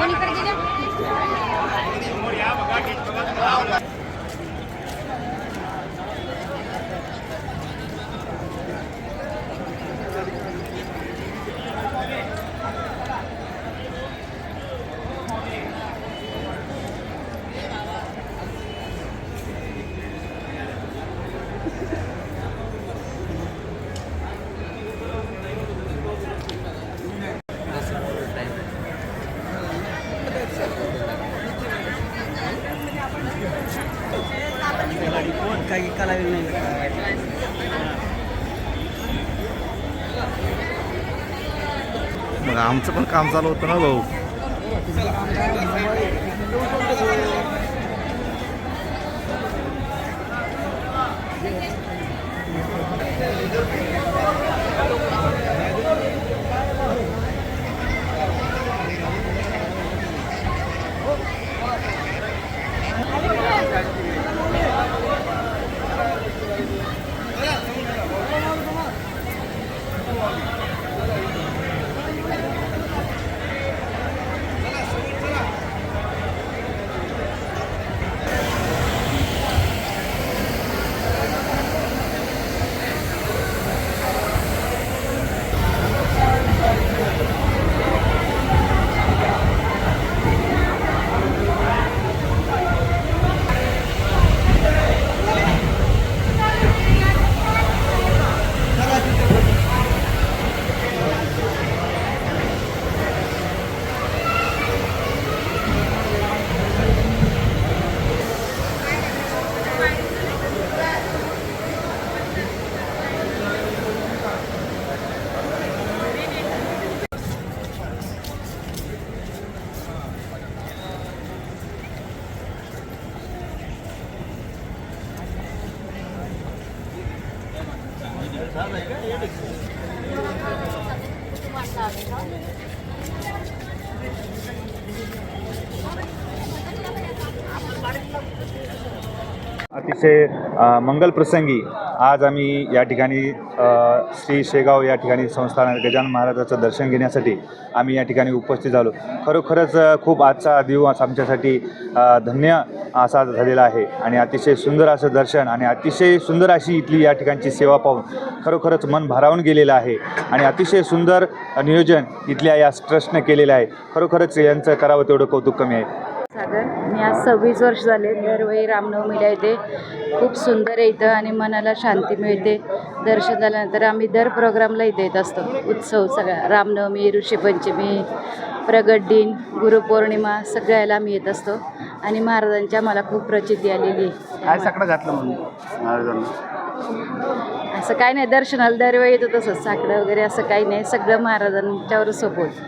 कोणी काही इकायला मग आमचं पण काम चालू होतं ना भाऊ. अतिशय अ, मंगल प्रसंगी आज आम्ही या ठिकाणी श्री शेगाव या ठिकाणी संस्थान गजानन महाराजाचं दर्शन घेण्यासाठी आम्ही या ठिकाणी उपस्थित झालो. खरोखरच खूप आजचा दिवस आमच्यासाठी धन्य असा झालेला आहे. आणि अतिशय सुंदर असं दर्शन आणि अतिशय सुंदर अशी इथली या ठिकाणची सेवा पाहून खरोखरच मन भारावून गेलेलं आहे. आणि अतिशय सुंदर नियोजन इथल्या या ट्रस्टनं केलेलं आहे. खरोखरच यांचं करावं तेवढं कौतुक कमी आहे. सागर मी आज सव्वीस वर्ष झाले दरवेळी रामनवमीला येते. खूप सुंदर आहे इथं आणि मनाला शांती मिळते. दर्शन झाल्यानंतर आम्ही दर प्रोग्रामला इथे येत असतो. उत्सव सगळा रामनवमी ऋषीपंचमी प्रगट दिन गुरुपौर्णिमा सगळ्याला आम्ही येत असतो. आणि महाराजांच्या मला खूप प्रचिती आलेली काय आहे साकडं घातलं म्हणून महाराजांना? असं काही नाही दर्शनाला दरवेळी येतो तसंच. साकडं वगैरे असं काही नाही. सगळं महाराजांच्यावर सोबत